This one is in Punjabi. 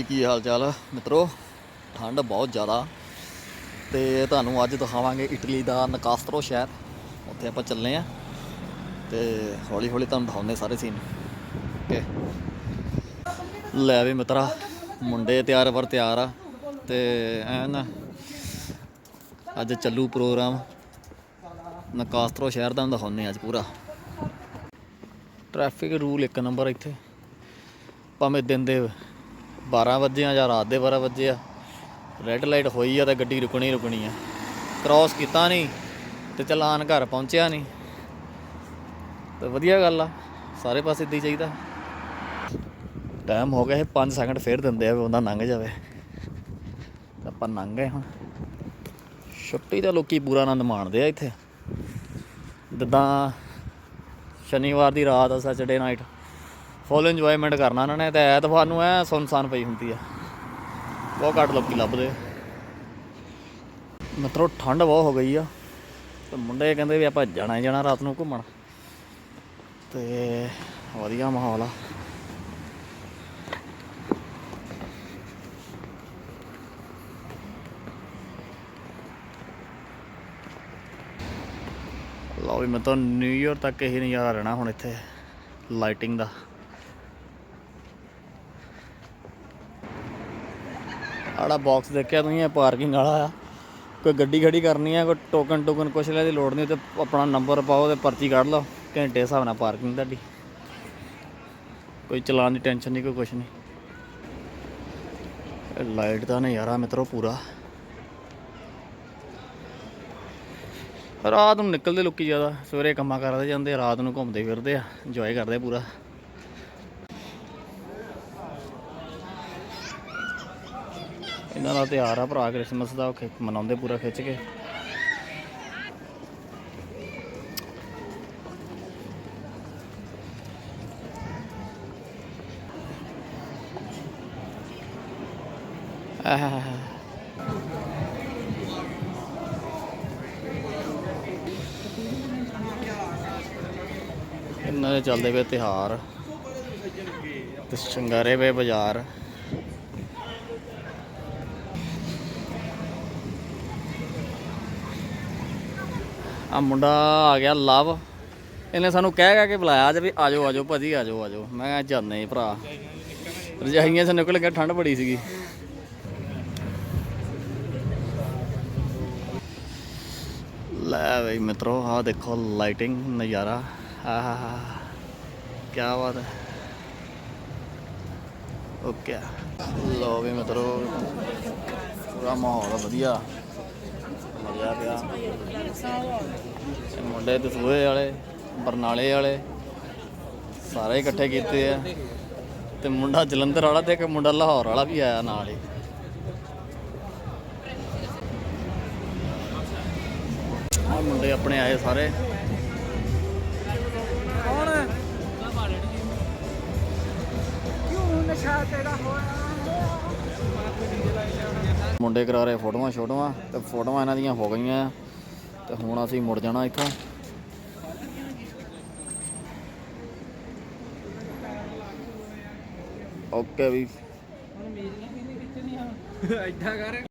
ਜੀ, ਕੀ ਹਾਲ ਚਾਲ ਆ ਮਿੱਤਰੋ, ਠੰਡ ਬਹੁਤ ਜ਼ਿਆਦਾ। ਤੇ ਤੁਹਾਨੂੰ ਅੱਜ ਦਿਖਾਵਾਂਗੇ ਇਟਲੀ ਦਾ ਨਕਾਸਤਰੋ ਸ਼ਹਿਰ। ਉੱਥੇ ਆਪਾਂ ਚੱਲੇ ਆ। ਤੇ ਹੌਲੀ ਹੌਲੀ ਤੁਹਾਨੂੰ ਦਿਖਾਉਂਦੇ ਸਾਰੇ ਸੀਨ ਓਕੇ ਲੈ ਵੀ ਮਿੱਤਰਾ, ਮੁੰਡੇ ਤਿਆਰ ਵਰ ਤਿਆਰ ਆ। ਤੇ ਐਨ ਅੱਜ ਚੱਲੂ ਪ੍ਰੋਗਰਾਮ। ਨਕਾਸਤਰੋ ਸ਼ਹਿਰ ਦਾ ਦਿਖਾਉਂਦੇ ਅੱਜ ਪੂਰਾ। ਟ੍ਰੈਫਿਕ ਰੂਲ ਇੱਕ ਨੰਬਰ ਇੱਥੇ। ਭਾਵੇਂ ਦਿਨ ਦੇ 12 ਵਜੇ ਆ ਜਾਂ ਰਾਤ ਦੇ 12 ਵਜੇ ਆ। ਰੈੱਡ ਲਾਈਟ ਹੋਈ ਆ ਤਾਂ ਗੱਡੀ ਰੁਕਣੀ ਰੁਕਣੀ ਆ। ਕ੍ਰਾਸ ਕੀਤਾ ਨਹੀਂ ਤੇ ਚਲਾਨ ਘਰ ਪਹੁੰਚਿਆ ਨਹੀਂ। ਤੇ ਵਧੀਆ ਗੱਲ ਆ, ਸਾਰੇ ਪਾਸੇ ਇਦਾਂ ਹੀ ਚਾਹੀਦਾ। ਟਾਈਮ ਹੋ ਗਿਆ ਇਹ 5 ਸੈਕਿੰਡ ਫੇਰ ਦਿੰਦੇ ਆ ਵੀ ਬੰਦਾ ਲੰਘ ਜਾਵੇ। ਆਪਾਂ ਲੰਘ ਗਏ ਹੁਣ। ਛੁੱਟੀ ਦਾ ਲੋਕੀ ਪੂਰਾ ਆਨੰਦ ਮਾਣਦੇ ਆ ਇੱਥੇ। ਜਿੱਦਾਂ ਸ਼ਨੀਵਾਰ ਦੀ ਰਾਤ ਆ ਸੈਟਰਡੇ ਨਾਈਟ ਫੁੱਲ ਇੰਜੋਇਮੈਂਟ ਕਰਨਾ ਉਹਨਾਂ ਨੇ ਤੇ ਐਤਵਾਰ ਨੂੰ ਐ ਸੁਨਸਾਨ ਪਈ ਹੁੰਦੀ ਆ। ਬਹੁਤ ਘੱਟ ਲੋਕੀ ਲੱਭਦੇ ਆ। ਠੰਡ ਬਹੁਤ ਹੋ ਗਈ ਆ। ਤੇ ਮੁੰਡੇ ਕਹਿੰਦੇ ਵੀ ਆਪਾਂ ਜਾਣਾ ਹੀ ਜਾਣਾ ਰਾਤ ਨੂੰ ਘੁੰਮਣ। ਤੇ ਵਧੀਆ ਮਾਹੌਲ ਆ। ਲਓ ਵੀ ਮੈਂ ਤਾਂ ਨਿਊ ਇਅਰ ਤੱਕ ਇਹੀ ਨਜ਼ਾਰਾ ਰਹਿਣਾ ਹੁਣ ਇੱਥੇ ਲਾਈਟਿੰਗ ਦਾ। ਆੜਾ ਬਾਕਸ ਦੇਖਿਆ ਤੁਸੀਂ, ਇਹ ਪਾਰਕਿੰਗ ਵਾਲਾ ਆ। ਕੋਈ ਗੱਡੀ ਖੜੀ ਕਰਨੀ ਆ, ਕੋਈ ਟੋਕਨ ਟੋਕਨ ਕੁਛ ਲੈ ਦੀ ਲੋੜ ਨਹੀਂ, ਤੇ ਆਪਣਾ ਨੰਬਰ ਪਾਓ ਤੇ ਪਰਚੀ ਕੱਢ ਲਓ। ਘੰਟੇ ਹਿਸਾਬ ਨਾਲ ਪਾਰਕਿੰਗ ਤੁਹਾਡੀ। ਕੋਈ ਚਲਾਨ ਦੀ ਟੈਨਸ਼ਨ ਨਹੀਂ, ਕੋਈ ਕੁਛ ਨਹੀਂ। ਇਹ ਲਾਈਟ ਦਾ ਨਜ਼ਾਰਾ ਮਿੱਤਰੋ ਪੂਰਾ। ਰਾਤ ਨੂੰ ਨਿਕਲਦੇ ਲੋਕੀ ਜ਼ਿਆਦਾ, ਸਵੇਰੇ ਕੰਮਾਂ ਕਰਦੇ ਜਾਂਦੇ, ਰਾਤ ਨੂੰ ਘੁੰਮਦੇ ਫਿਰਦੇ ਆ ਇੰਜੋਏ ਕਰਦੇ ਪੂਰਾ। ਇਹਨਾਂ ਦਾ ਤਿਉਹਾਰ ਆ ਭਰਾ ਕ੍ਰਿਸਮਸ ਦਾ ਮਨਾਉਂਦੇ ਪੂਰਾ ਖਿੱਚ ਕੇ। ਆਹ ਇਹਨਾਂ ਦੇ ਚੱਲਦੇ ਪਏ ਤਿਹਾਰ ਤੇ ਸ਼ਿੰਗਾਰੇ ਪਏ ਬਾਜ਼ਾਰ। ਆ ਮੁੰਡਾ ਆ ਗਿਆ ਲਵ। ਇਹਨੇ ਸਾਨੂੰ ਕਹਿ ਕਹਿ ਕੇ ਬੁਲਾਇਆ, ਅੱਜ ਵੀ ਆਜੋ ਆਜੋ ਭਾਜੀ, ਆਜੋ ਆਜੋ। ਮੈਂ ਕਿਹਾ ਜਾਂਦੇ ਭਰਾ। ਰਜਾਈਆਂ ਚ ਨਿਕਲ ਗਿਆ ਠੰਡ ਬੜੀ ਸੀਗੀ। ਲੈ ਬਈ ਮਿੱਤਰੋ, ਆਹ ਦੇਖੋ ਲਾਈਟਿੰਗ ਨਜ਼ਾਰਾ। ਆਹਾ ਕੀ ਬਾਤ ਹੈ। ਓਕੇ। ਲੋ ਵੀ ਮਿੱਤਰੋ, ਪੂਰਾ ਮਾਹੌਲ ਵਧੀਆ। ਇਹ ਮੁੰਡੇ ਦਸੂਹੇ ਵਾਲੇ ਬਰਨਾਲੇ ਵਾਲੇ ਸਾਰੇ ਇਕੱਠੇ ਕੀਤੇ ਆ। ਤੇ ਮੁੰਡਾ ਜਲੰਧਰ ਵਾਲਾ ਤੇ ਇੱਕ ਮੁੰਡਾ ਲਾਹੌਰ ਵਾਲਾ ਵੀ ਆਇਆ ਨਾਲ ਹੀ। ਆ ਮੁੰਡੇ ਆਪਣੇ ਆਏ ਸਾਰੇ। ਕੌਣ? ਕਿਉਂ ਨਸ਼ਾ ਤੇਰਾ ਹੋਇਆ? ਮੁੰਡੇ ਕਰਾ ਰਹੇ ਫੋਟੋਆਂ ਛੋਟੋਆਂ ਤੇ ਫੋਟੋਆਂ ਇਹਨਾਂ ਦੀਆਂ ਹੋ ਗਈਆਂ ਤੇ ਹੁਣ ਅਸੀਂ ਮੁੜ ਜਾਣਾ ਇੱਥੋਂ। ਓਕੇ ਵੀ। ਹੁਣ ਮੇਰੀਆਂ ਕਿਹਨੇ ਕਿੱਥੇ ਨਹੀਂ ਆ ਐਦਾਂ ਕਰ।